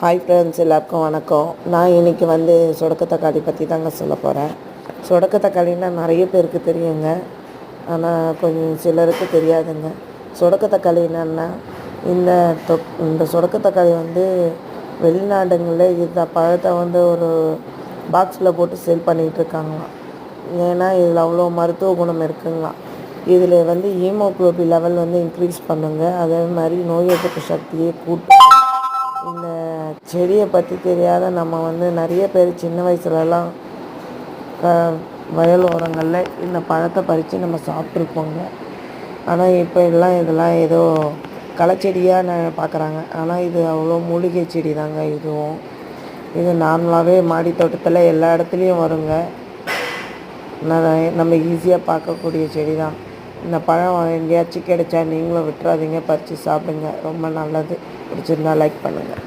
Hi friends எல்லாருக்கும் வணக்கம். நான் இன்றைக்கி வந்து சொடக்கத்தக்காளி பற்றி தாங்க சொல்ல போகிறேன் சொடக்கு தக்காளின்னா நிறைய பேருக்கு தெரியுங்க. ஆனால் கொஞ்சம் சிலருக்கு தெரியாதுங்க. சொடக்கத்தக்காளி என்னன்னா இந்த தொ இந்த சொடக்கத்தக்காளி வந்து வெளிநாடுங்களில் இந்த பழத்தை வந்து ஒரு பாக்ஸில் போட்டு சேல் பண்ணிகிட்டு இருக்காங்களாம். ஏன்னா இதில் அவ்வளோ மருத்துவ குணம் இருக்குங்களாம். இதில் வந்து ஹீமோக்ளோபி லெவல் வந்து இன்க்ரீஸ் பண்ணுங்க. அதே மாதிரி நோய் எதிர்ப்பு சக்தியை கூட்டும் இந்த செடியை பற்றி தெரியாத நம்ம வந்து நிறைய பேர் சின்ன வயசுலலாம் க வயல் ஓரங்களில் இந்த பழத்தை பறித்து நம்ம சாப்பிட்ருப்போங்க. ஆனால் இப்போ எல்லாம் இதெல்லாம் ஏதோ களைச்செடியாக ந பார்க்குறாங்க ஆனால் இது அவ்வளோ மூலிகை செடி தாங்க இதுவும். இது நார்மலாகவே மாடி தோட்டத்தில் எல்லா இடத்துலையும் வருங்க. நம்ம ஈஸியாக பார்க்கக்கூடிய செடி தான் இந்த பழம் எங்கேயாச்சும் கிடைச்சா நீங்களும் விட்டுறாதீங்க. பறித்து சாப்பிடுங்க. ரொம்ப நல்லது. பிடிச்சிருந்தா லைக் பண்ணுங்கள்